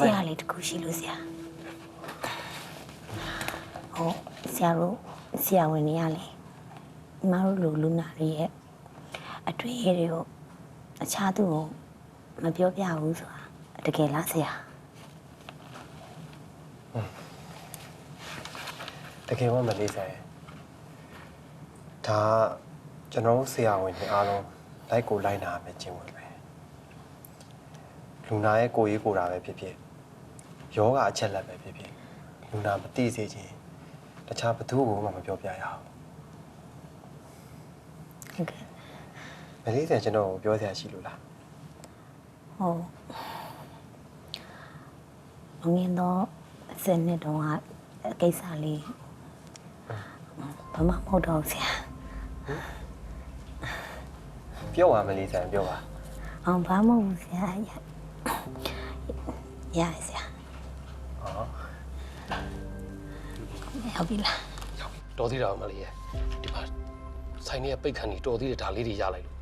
ဆရာလေးတစ်ခုရှိလို့ဆရာဟုတ်ဆရာတို့ဆရာဝန်နေရလေညီမတို့လူလူနာတွေရဲ့အတွေ့အကြုံတွေကိုအခြားသူကိုမပြောပြဘူးဆိုတာတကယ်လားဆရာတကယ်မှမလေးစားရဲ့ဒါကကျွန်တော်တို့ဆရာဝန်တွေအားလုံးလိုက်ကိုလိုက်နာရမယ်ကျင့်ဝတ်ပဲ လူနာရဲ့ကိုယ်ရေးကိုယ်တာပဲဖြစ်ဖြစ်ယောဂအချက်လက်ပဲဖြစ်ဖြစ်လူနာမသိစေချင်တခြားဘသူ့ကိုမှမပြောပြရအောင်ဟုတ်ကဲ့မလေးစားကျွန်တော်ကိုပြောစရာရှိလို့လားဟုတ်မငင်းတော့စနေတော့ကကိစ္စလေးဘာမှမဟုတ်တော့ဘူးဆရာပြောပါမလေးစားပြောပါအောင်ဘာမှမဟုတ်ဘူးဆရာ ရရဆရာဟောဟုတ်ပြီလားတော်သေးတာမလေးရဲ့ဒီမှာဆိုင်ထဲကပိတ်ခန့်နေတော်သေးတယ်ဒါလေးတွေရလိုက်လို့